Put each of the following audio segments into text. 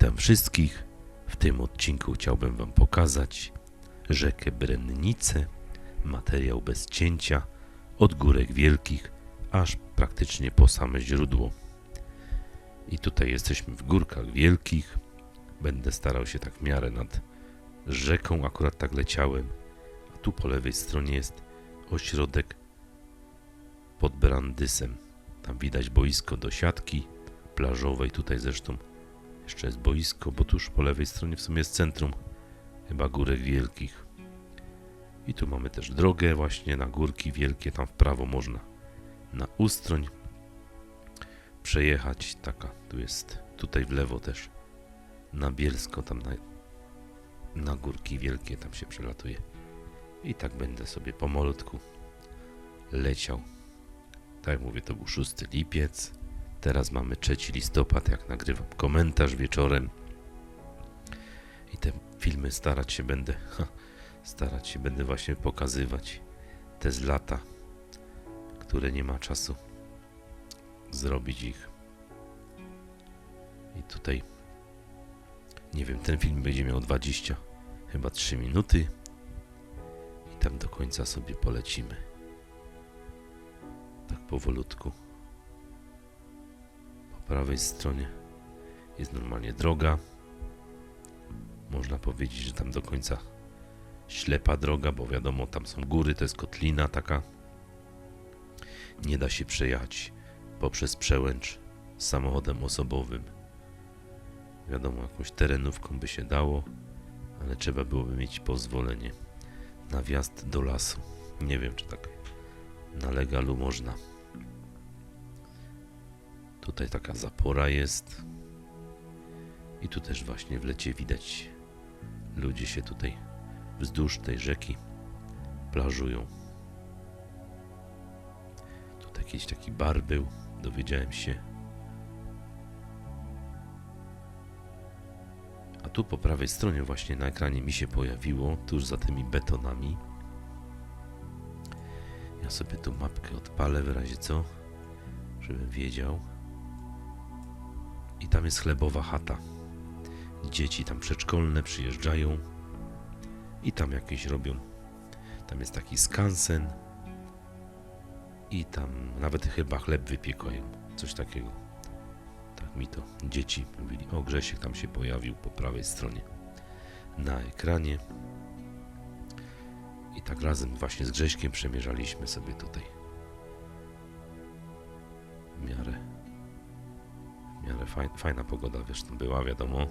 Witam wszystkich. W tym odcinku chciałbym Wam pokazać rzekę Brennice, materiał bez cięcia, od górek wielkich, aż praktycznie po same źródło. I tutaj jesteśmy w górkach wielkich. Będę starał się tak w miarę nad rzeką, akurat tak leciałem. A tu po lewej stronie jest ośrodek pod Brandysem. Tam widać boisko do siatki plażowej. Tutaj zresztą jeszcze jest boisko, bo tuż po lewej stronie w sumie jest centrum chyba Górek Wielkich. I tu mamy też drogę właśnie na Górki Wielkie, tam w prawo można na Ustroń przejechać. Taka, tu jest, tutaj w lewo też na Bielsko, tam na, na Górki Wielkie, tam się przelatuje. I tak będę sobie pomalutku leciał. Tak jak mówię, to był 6 lipiec. Teraz mamy 3 listopad, jak nagrywam komentarz wieczorem. I te filmy starać się będę, ha, starać się będę właśnie pokazywać te z lata, które nie ma czasu zrobić ich. I tutaj, nie wiem, ten film będzie miał 20, chyba 3 minuty. I tam do końca sobie polecimy. Tak powolutku. Prawej stronie jest normalnie droga. Można powiedzieć, że tam do końca ślepa droga, bo wiadomo, tam są góry, to jest kotlina taka. Nie da się przejechać poprzez przełęcz samochodem osobowym. Wiadomo, jakąś terenówką by się dało, ale trzeba byłoby mieć pozwolenie na wjazd do lasu. Nie wiem, czy tak na legalu można. Tutaj taka zapora jest. I tu też właśnie w lecie widać ludzie się tutaj wzdłuż tej rzeki plażują. Tu jakiś taki bar był, dowiedziałem się. A tu po prawej stronie właśnie na ekranie mi się pojawiło, tuż za tymi betonami. Ja sobie tu mapkę odpalę w razie co, żebym wiedział. I tam jest chlebowa chata. Dzieci tam przedszkolne przyjeżdżają i tam jakieś robią. Tam jest taki skansen i tam nawet chyba chleb wypiekają. Coś takiego. Tak mi to dzieci mówili. O, Grzesiek tam się pojawił po prawej stronie na ekranie. I tak razem właśnie z Grześkiem przemierzaliśmy sobie tutaj. W miarę, w miarę faj, fajna pogoda, wiesz, tam była, wiadomo.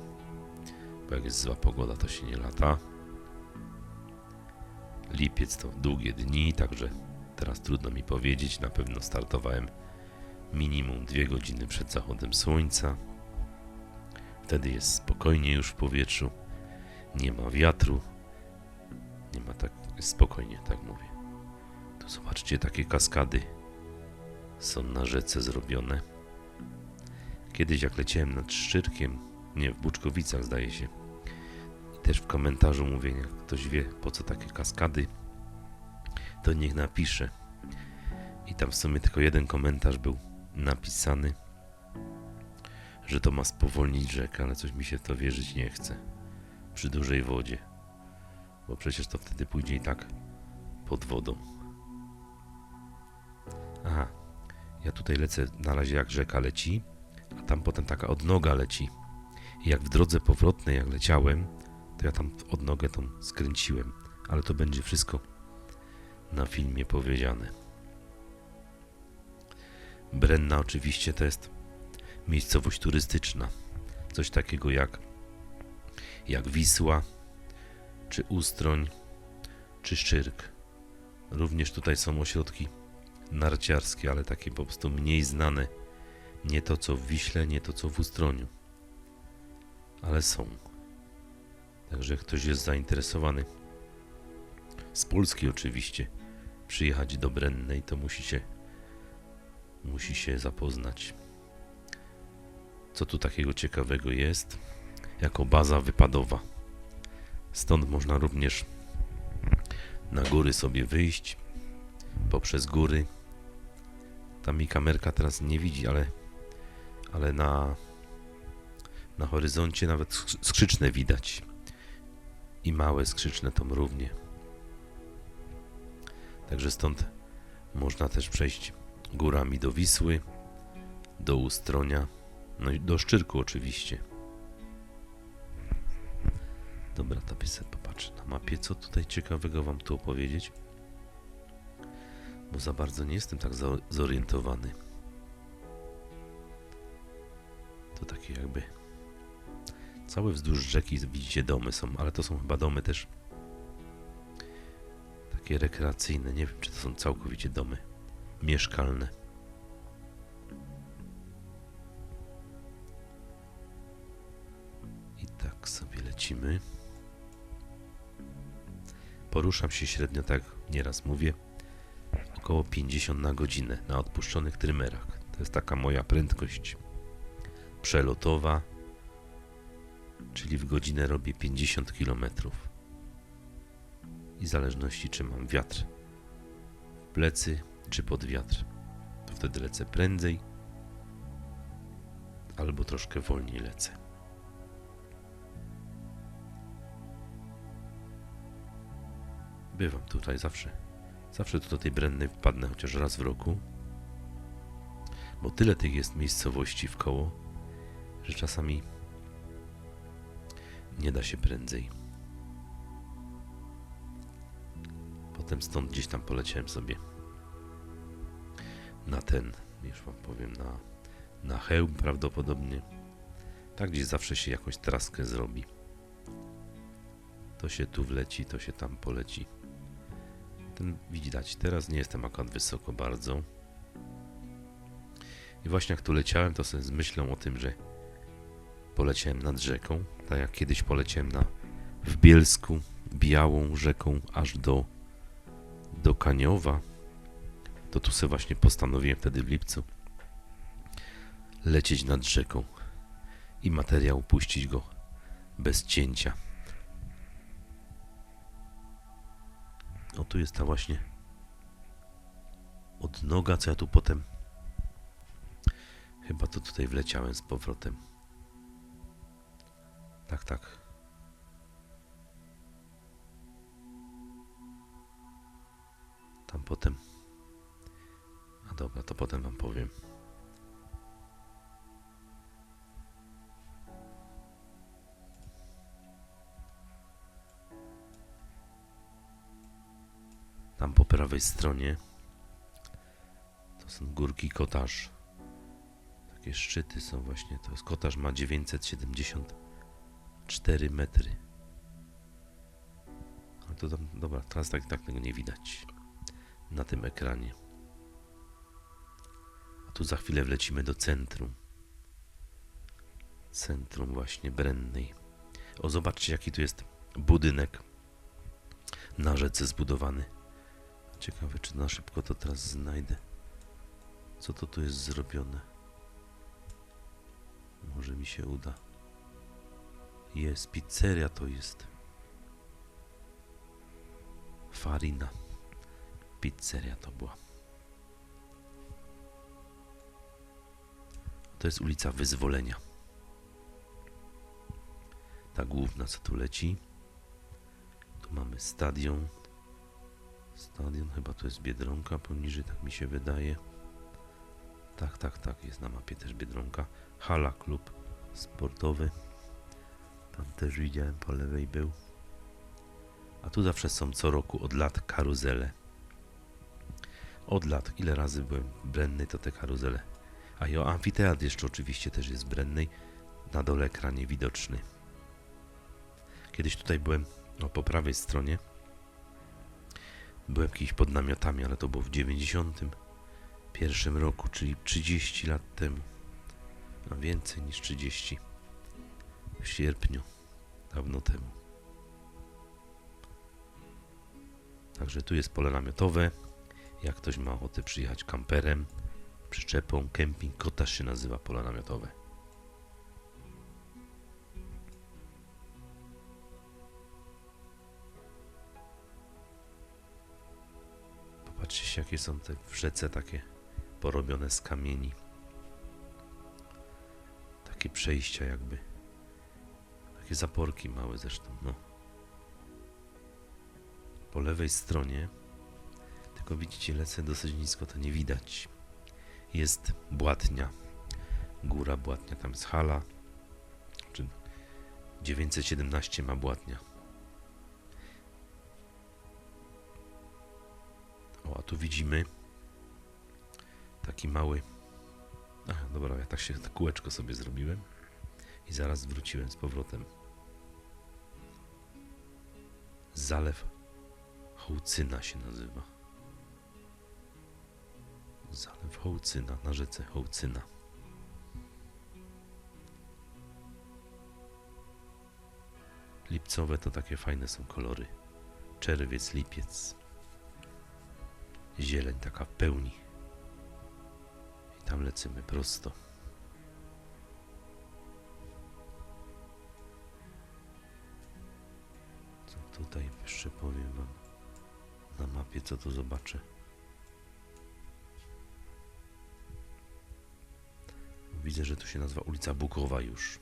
Bo jak jest zła pogoda, to się nie lata. Lipiec to długie dni, także teraz trudno mi powiedzieć. Na pewno startowałem minimum dwie godziny przed zachodem słońca. Wtedy jest spokojnie już w powietrzu. Nie ma wiatru. Nie ma tak spokojnie, tak mówię. Tu zobaczcie, takie kaskady są na rzece zrobione. Kiedyś jak leciałem nad Szczyrkiem, nie, w Buczkowicach zdaje się, też w komentarzu mówię, jak ktoś wie po co takie kaskady, to niech napisze. I tam w sumie tylko jeden komentarz był napisany, że to ma spowolnić rzekę, ale coś mi się w to wierzyć nie chce. Przy dużej wodzie. Bo przecież to wtedy pójdzie i tak pod wodą. Aha, ja tutaj lecę na razie jak rzeka leci, tam potem taka odnoga leci. I jak w drodze powrotnej, jak leciałem, to ja tam odnogę tą skręciłem. Ale to będzie wszystko na filmie powiedziane. Brenna oczywiście to jest miejscowość turystyczna. Coś takiego jak, jak Wisła, czy Ustroń, czy Szczyrk. Również tutaj są ośrodki narciarskie, ale takie po prostu mniej znane. Nie to co w Wiśle, nie to co w Ustroniu. Ale są. Także ktoś jest zainteresowany, z Polski oczywiście, przyjechać do Brennej, to musi się, musi się zapoznać. Co tu takiego ciekawego jest? Jako baza wypadowa. Stąd można również na góry sobie wyjść poprzez góry. Tam mi kamerka teraz nie widzi, ale, ale na, Na horyzoncie nawet skrzy- skrzyczne widać. I małe skrzyczne to mrównie. Także stąd można też przejść górami do Wisły, do Ustronia, no i do Szczyrku oczywiście. Dobra, to sobie popatrzę na mapie, co tutaj ciekawego wam tu opowiedzieć. Bo za bardzo nie jestem tak zorientowany. To takie jakby... Całe wzdłuż rzeki widzicie domy są, ale to są chyba domy też takie rekreacyjne. Nie wiem, czy to są całkowicie domy mieszkalne. I tak sobie lecimy. Poruszam się średnio, tak nieraz mówię, około 50 na godzinę na odpuszczonych trymerach. To jest taka moja prędkość przelotowa, czyli w godzinę robię 50 km. I w zależności czy mam wiatr w plecy, czy pod wiatr, to wtedy lecę prędzej albo troszkę wolniej lecę. Bywam tutaj zawsze. Zawsze tu do tej Brennej wpadnę chociaż raz w roku. Bo tyle tych jest miejscowości w koło, że czasami nie da się prędzej. Potem stąd gdzieś tam poleciałem sobie na ten, już wam powiem, na, na hełm prawdopodobnie. Tak gdzieś zawsze się jakąś traskę zrobi. To się tu wleci, to się tam poleci. Ten widać, teraz nie jestem akurat wysoko bardzo. I właśnie jak tu leciałem, to sobie z myślą o tym, że poleciałem nad rzeką, tak jak kiedyś poleciałem na, w Bielsku, białą rzeką aż do, do Kaniowa, to tu sobie właśnie postanowiłem wtedy w lipcu lecieć nad rzeką i materiał puścić go bez cięcia. O tu jest ta właśnie odnoga, co ja tu potem chyba to tutaj wleciałem z powrotem. Tak, tak. Tam potem. A dobra, to potem wam powiem. Tam po prawej stronie to są górki kotarz. Takie szczyty są właśnie. To jest kotarz ma 974 metry. Ale to tam, dobra, teraz tak, tak tego nie widać na tym ekranie. A tu za chwilę wlecimy do centrum. Centrum właśnie Brennej. O, zobaczcie jaki tu jest budynek na rzece zbudowany. Ciekawe, czy na szybko to teraz znajdę. Co to tu jest zrobione? Może mi się uda. Jest, pizzeria to jest. Farina. Pizzeria to była. To jest ulica Wyzwolenia. Ta główna, co tu leci. Tu mamy stadion. Stadion, chyba to jest Biedronka poniżej, tak mi się wydaje. Tak, tak, tak, jest na mapie też Biedronka. Hala, klub sportowy. Tam też widziałem, po lewej był. A tu zawsze są co roku od lat karuzele. Od lat, ile razy byłem w Brennej, to te karuzele. A i o amfiteatr jeszcze oczywiście też jest w Brennej. Na dole ekranie widoczny. Kiedyś tutaj byłem, no po prawej stronie. Byłem kiedyś pod namiotami, ale to było w 91 roku, czyli 30 lat temu. No więcej niż 30. W sierpniu, dawno temu. Także tu jest pole namiotowe. Jak ktoś ma ochotę przyjechać kamperem, przyczepą, kemping, kotarz się nazywa pole namiotowe. Popatrzcie się, jakie są te w rzece takie porobione z kamieni. Takie przejścia jakby Takie zaporki małe zresztą, no. Po lewej stronie, tylko widzicie, lecę dosyć nisko, to nie widać. Jest Błatnia. Góra Błatnia, tam jest hala. Czy 917 ma Błatnia. O, a tu widzimy taki mały. Ach, dobra, ja tak się tak kółeczko sobie zrobiłem i zaraz wróciłem z powrotem. Zalew Hołcyna się nazywa. Zalew Hołcyna na rzece Hołcyna. Lipcowe to takie fajne są kolory. Czerwiec, lipiec. Zieleń taka w pełni. I tam lecimy prosto. Tutaj jeszcze powiem wam na mapie, co tu zobaczę. Widzę, że tu się nazywa ulica Bukowa już.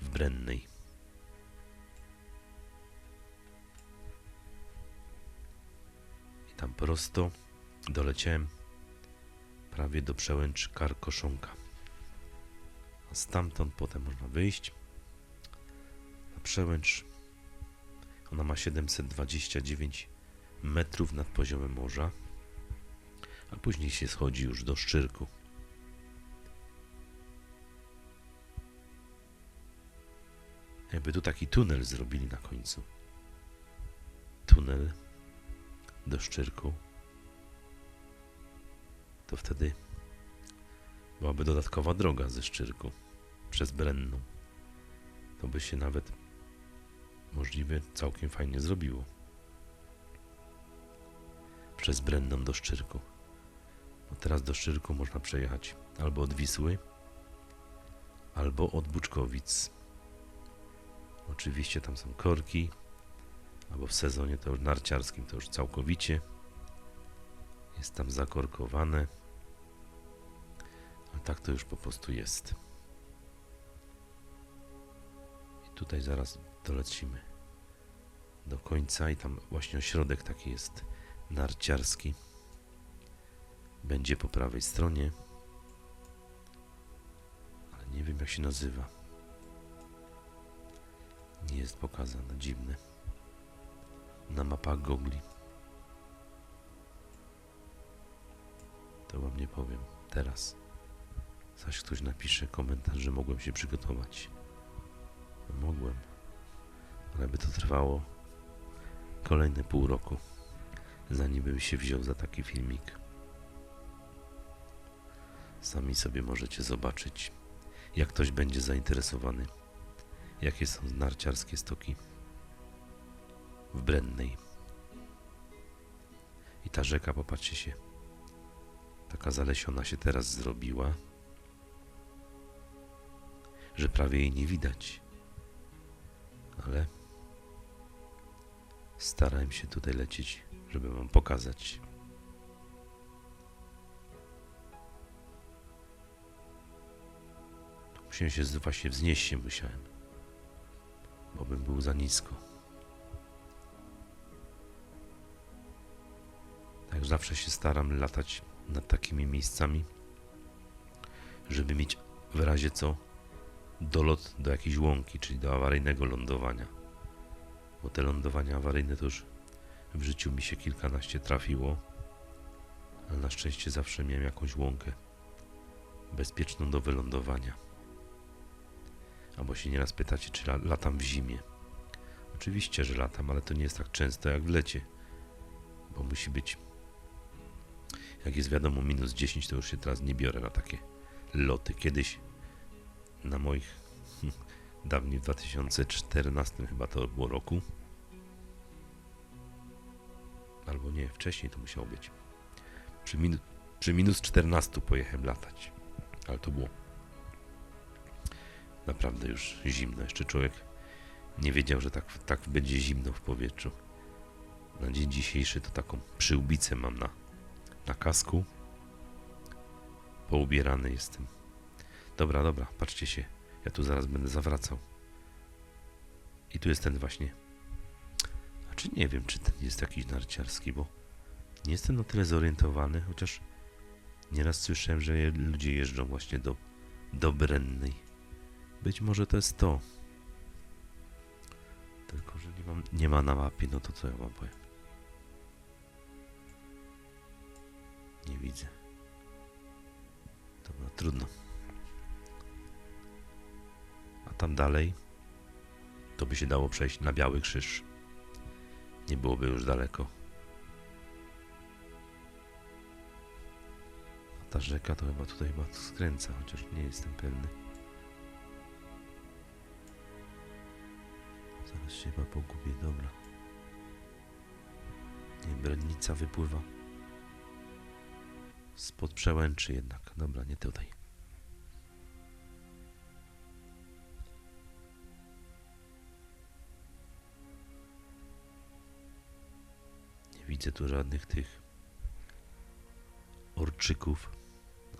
W Brennej. I tam prosto doleciałem prawie do przełęcz Karkoszonka. A stamtąd potem można wyjść na przełęcz. Ona ma 729 metrów nad poziomem morza, a później się schodzi już do Szczyrku. Jakby tu taki tunel zrobili na końcu. Tunel do Szczyrku. To wtedy byłaby dodatkowa droga ze Szczyrku przez Brenną. To by się nawet możliwie całkiem fajnie zrobiło. Przez Brenną do Szczyrku. Bo teraz do Szczyrku można przejechać albo od Wisły, albo od Buczkowic. Oczywiście tam są korki, albo w sezonie to już narciarskim to już całkowicie jest tam zakorkowane. A tak to już po prostu jest. I tutaj zaraz dolecimy do końca i tam właśnie ośrodek taki jest narciarski. Będzie po prawej stronie. Ale nie wiem jak się nazywa. Nie jest pokazane, dziwne. Na mapach Gogli. To wam nie powiem teraz. Zaś ktoś napisze komentarz, że mogłem się przygotować. No, mogłem. Ale by to trwało kolejne pół roku, zanim bym się wziął za taki filmik. Sami sobie możecie zobaczyć, jak ktoś będzie zainteresowany, jakie są narciarskie stoki w Brennej. I ta rzeka, popatrzcie się, taka zalesiona się teraz zrobiła, że prawie jej nie widać. Ale starałem się tutaj lecieć, żeby wam pokazać. Musiałem się właśnie wznieść się musiałem, bo bym był za nisko. Tak zawsze się staram latać nad takimi miejscami, żeby mieć w razie co dolot do jakiejś łąki, czyli do awaryjnego lądowania. Bo te lądowania awaryjne to już w życiu mi się kilkanaście trafiło, ale na szczęście zawsze miałem jakąś łąkę bezpieczną do wylądowania. Albo się nieraz pytacie, czy la- latam w zimie. Oczywiście, że latam, ale to nie jest tak często jak w lecie, bo musi być. Jak jest wiadomo, minus 10, to już się teraz nie biorę na takie loty. Kiedyś na moich dawniej w 2014 chyba to było roku. Albo nie, wcześniej to musiało być. Przy, minu, przy minus 14 pojechałem latać. Ale to było naprawdę już zimno. Jeszcze człowiek nie wiedział, że tak, tak będzie zimno w powietrzu. Na dzień dzisiejszy to taką przyłbicę mam na, na kasku. Poubierany jestem. Dobra, dobra, patrzcie się. Ja tu zaraz będę zawracał. I tu jest ten właśnie. A czy nie wiem, czy ten jest jakiś narciarski, bo nie jestem na tyle zorientowany, chociaż nieraz słyszałem, że ludzie jeżdżą właśnie do, do Brennej. Być może to jest to. Tylko, że nie, mam, nie ma na mapie, no to co ja wam powiem? Nie widzę. Dobra, trudno. A tam dalej to by się dało przejść na Biały Krzyż. Nie byłoby już daleko. A ta rzeka to chyba tutaj chyba skręca, chociaż nie jestem pewny. Zaraz się chyba pogubię, dobra. Nie, Brednica wypływa spod przełęczy jednak. Dobra, nie tutaj. Widzę tu żadnych tych orczyków,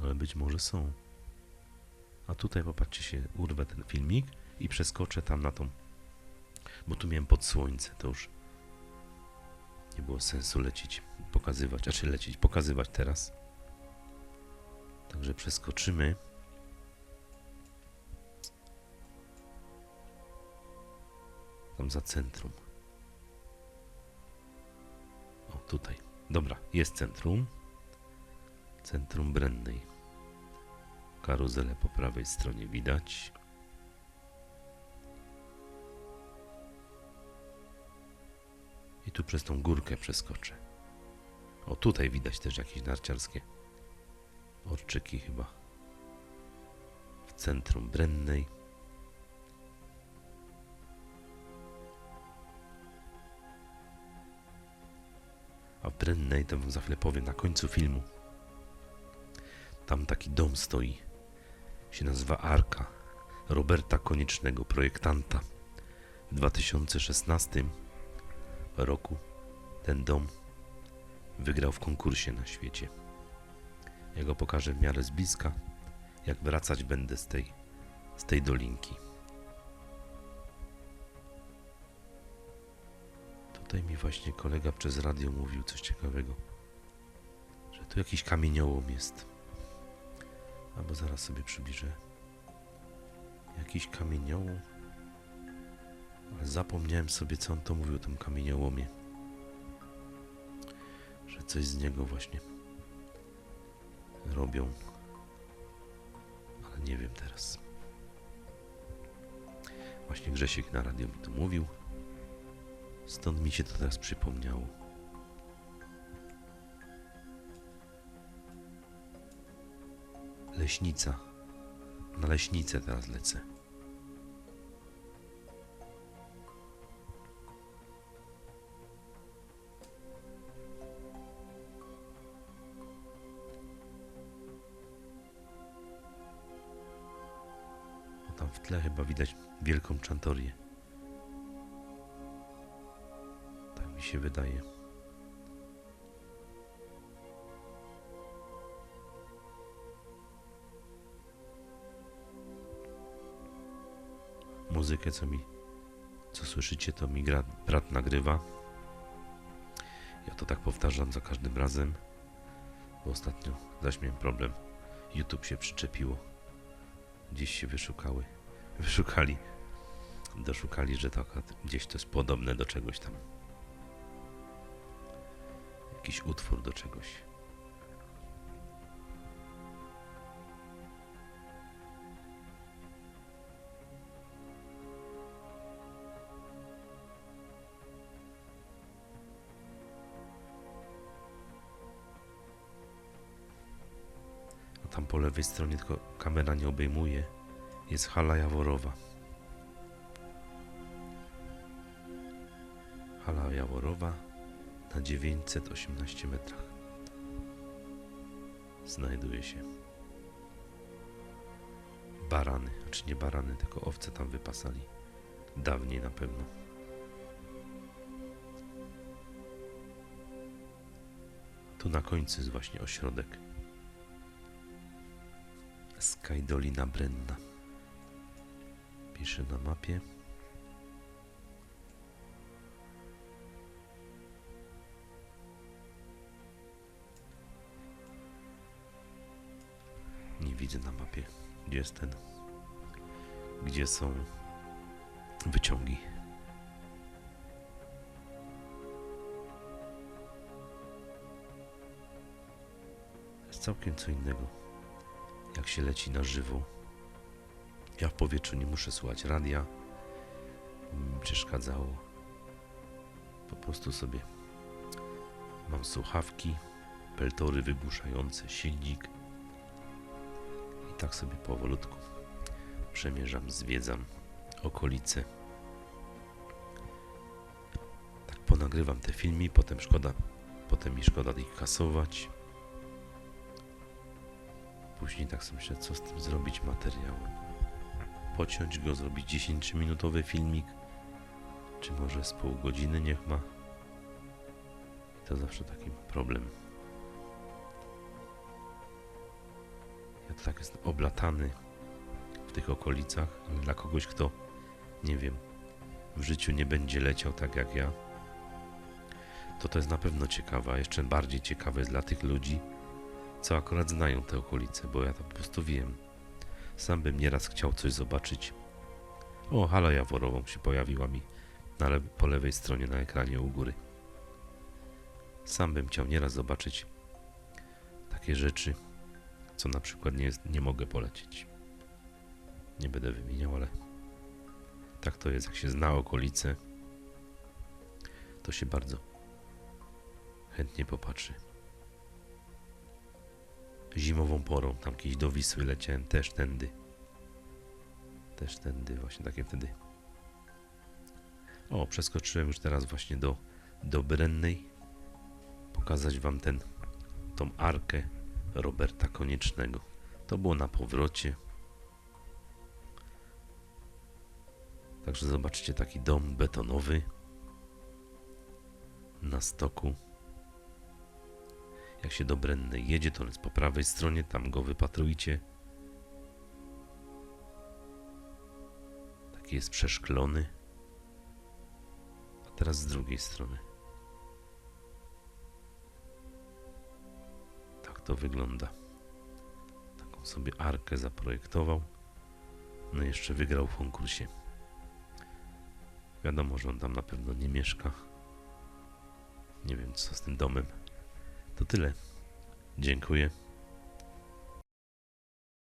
ale być może są. A tutaj popatrzcie się, urwę ten filmik i przeskoczę tam na tą, bo tu miałem pod słońce, to już nie było sensu lecieć, pokazywać, a czy lecieć, pokazywać teraz. Także przeskoczymy. Tam za centrum. Tutaj. Dobra, jest centrum. Centrum Brennej. Karuzelę po prawej stronie widać. I tu przez tą górkę przeskoczę. O, tutaj widać też jakieś narciarskie orczyki chyba. W centrum Brennej. A w Brennej, to wam za chwilę powiem, na końcu filmu. Tam taki dom stoi. Się nazywa Arka. Roberta Koniecznego, projektanta. W 2016 roku ten dom wygrał w konkursie na świecie. Ja go pokażę w miarę z bliska, jak wracać będę z tej, z tej dolinki. Tutaj mi właśnie kolega przez radio mówił coś ciekawego, że tu jakiś kamieniołom jest. Albo zaraz sobie przybliżę. Jakiś kamieniołom. Ale zapomniałem sobie, co on to mówił o tym kamieniołomie. Że coś z niego właśnie robią. Ale nie wiem teraz. Właśnie Grzesiek na radio mi to mówił. Stąd mi się to teraz przypomniało. Leśnica. Na leśnicę teraz lecę. O, tam w tle chyba widać wielką czantorię. Mi się wydaje. Muzykę, co mi, co słyszycie, to mi gra, brat nagrywa. Ja to tak powtarzam za każdym razem, bo ostatnio zaś miałem problem. YouTube się przyczepiło gdzieś się wyszukały. Wyszukali. Doszukali, że to gdzieś to jest podobne do czegoś tam. Jakiś utwór do czegoś. A tam po lewej stronie tylko kamera nie obejmuje. Jest hala Jaworowa. Hala Jaworowa na 918 metrach. Znajduje się. Barany, znaczy nie barany, tylko owce tam wypasali. Dawniej na pewno. Tu na końcu jest właśnie ośrodek. Sky Dolina Brenna. Piszę na mapie. Widzę na mapie. Gdzie jest ten? Gdzie są wyciągi? jest całkiem co innego. Jak się leci na żywo. Ja w powietrzu nie muszę słuchać radia. Mi przeszkadzało. Po prostu sobie mam słuchawki, peltory wygłuszające, silnik. Tak sobie powolutku przemierzam, zwiedzam okolice. Tak ponagrywam te filmy, potem szkoda, potem mi szkoda ich kasować. Później tak sobie myślę, co z tym zrobić materiałem. Pociąć go, zrobić 10-minutowy filmik, czy może z pół godziny niech ma. I to zawsze taki problem. Ja to tak jestem oblatany w tych okolicach, ale dla kogoś, kto, nie wiem, w życiu nie będzie leciał tak jak ja, to to jest na pewno ciekawe, a jeszcze bardziej ciekawe jest dla tych ludzi, co akurat znają te okolice, bo ja to po prostu wiem. Sam bym nieraz chciał coś zobaczyć. O, hala Jaworową się pojawiła mi na le po lewej stronie na ekranie u góry. Sam bym chciał nieraz zobaczyć takie rzeczy, co na przykład nie, nie mogę polecieć. Nie będę wymieniał, ale tak to jest. Jak się zna okolice, to się bardzo chętnie popatrzy zimową porą. Tam kiedyś do Wisły leciałem też tędy. Też tędy, właśnie takie wtedy. O, przeskoczyłem już teraz właśnie do, do Brennej. Pokazać wam ten, tą arkę Roberta Koniecznego. To było na powrocie. Także zobaczcie taki dom betonowy na stoku. Jak się do Brennej jedzie, to on jest po prawej stronie, tam go wypatrujcie. Taki jest przeszklony. A teraz z drugiej strony. To wygląda. Taką sobie arkę zaprojektował. No i jeszcze wygrał w konkursie. Wiadomo, że on tam na pewno nie mieszka. Nie wiem co z tym domem. To tyle. Dziękuję.